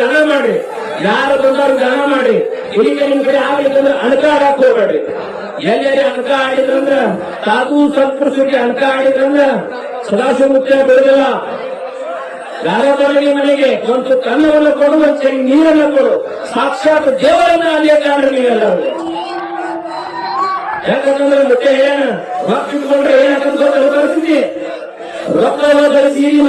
ದಾನ ಮಾಡಿ ಯಾರು ಬಂದಾರು ದಾನ ಮಾಡಿ ಈಗ ನಿಮ್ ಕಡೆ ಆಗ್ಲಿಕ್ಕಂದ್ರೆ ಅಣಕ ಆಡಕ್ ಹೋಗ್ಬೇಡ್ರಿ. ಎಲ್ಲೆಲ್ಲಿ ಅಣಕ ಆಡಿದ್ರಂದ್ರ ಸಾಧು ಸಂಸ್ಕೃತಿಗೆ ಅಣಕ ಆಡಿದ್ರಂದ್ರ ಸದಾಶಿವ ಮುಖ್ಯ ಬೆಳೆದಿಲ್ಲ ಯಾರೋ ಬರಲಿ ಮನೆಗೆ ಒಂದು ಕನ್ನವನ್ನು ಕೊಡು, ಒಂದು ಸರಿ ನೀರನ್ನು ಕೊಡು. ಸಾಕ್ಷಾತ್ ದೇವರನ್ನ ಅಲ್ಲಿಯ ಕಾಣ್ರಿ ನೀವೆಲ್ಲರೂ. ಯಾಕಂತಂದ್ರೆ ಮುಖ್ಯ ಏನ? ರೊಕ್ಕ ಇಟ್ಕೊಂಡ್ರೆ ಏನಾಗ್ತದೆ ಪರಿಸ್ಥಿತಿ? ರೊಕ್ಕ ಧರಿಸಿ ಈ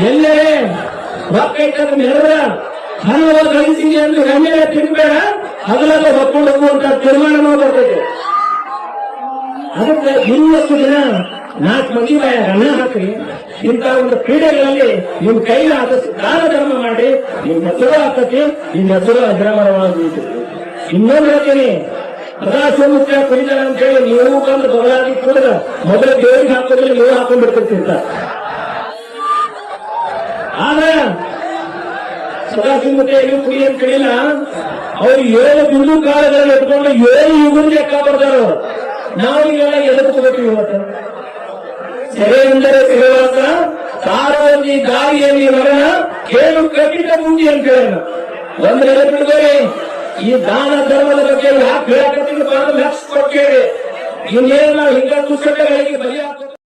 ಎಲ್ಲೇ ರಾಕೆಟ್ ನೆರೆದ ಹಣವನ್ನು ಗಳಿಸಿ ಎಂದು ಹೆಮ್ಮೆ ತಿನ್ಬೇಡ ಹಗಲೆಲ್ಲ ಹೊತ್ಕೊಂಡು ಹೋಗುವಂತ ತೀರ್ಮಾನ ಬರ್ತೈತೆ. ಅದಕ್ಕೆ ಇನ್ನಷ್ಟು ದಿನ ನಾಲ್ಕು ಮಂದಿ ಅನ್ನ ಹಾಕ್ರಿ ಇಂಥ ಒಂದು ಕ್ರೀಡೆಗಳಲ್ಲಿ ನಿಮ್ ಕೈಲಿ ಆದಷ್ಟು ದಾನ ಧರ್ಮ ಮಾಡಿ ನಿಮ್ ಹೆಸರು ಹಾಕತಿ ನಿಮ್ ಹೆಸರು ಅಜರಾಮರವಾಗಿ ಇನ್ನೊಂದು ಹೇಳ್ತೀನಿ ಸದಾಶಿವಮುಖ್ಯ ಕುಡಿದಾರ ಅಂತ ಹೇಳಿ ನೀವು ಬಂದು ಬದಲಾಗಿ ಕೂಡ ಮೊದಲ ದೇವರಿಗೆ ಹಾಕೋದ್ರೆ ನೀವು ಹಾಕೊಂಡ್ಬಿಡ್ತಿರ್ತೀರ ಆದ್ರೆ ಸದಾಶಿವಮುಖ್ಯ ನೀವು ಕುಡಿ ಅಂತ ಕೇಳಿಲ್ಲ. ಅವ್ರು ಏಳು ಬಿಂದು ಕಾಲದಲ್ಲಿ ಇಟ್ಕೊಂಡು ಏಳು ಯುಗದ ಲೆಕ್ಕ ಬರ್ತಾರ ನಾವು ಇವೆಲ್ಲ ಎದುರ್ಕೋಬೇಕು ಇವತ್ತು? ಸೆರೆ ಎಂದರೆ ಸಿಗಲಾಸ ಸಾರವಂಜಿ ದಾರಿಯಲ್ಲಿ ಮರಣ, ಕೇಳು ಕಟ್ಟಿದ ಮುಂಡಿ ಅಂತ ಹೇಳ ಒಂದು ಈ ದಾನ ಧರ್ಮದ ಬಗ್ಗೆ ಯಾಕೆ ಹೇಳಕತ್ತೀನಿ ಲಕ್ಷ ಕೊಟ್ಟೇಳಿ ಇನ್ನೇನು ನಾವು ಹಿಂಗ ಪುಸ್ತಕಗಳಿಗೆ ಬಲಿ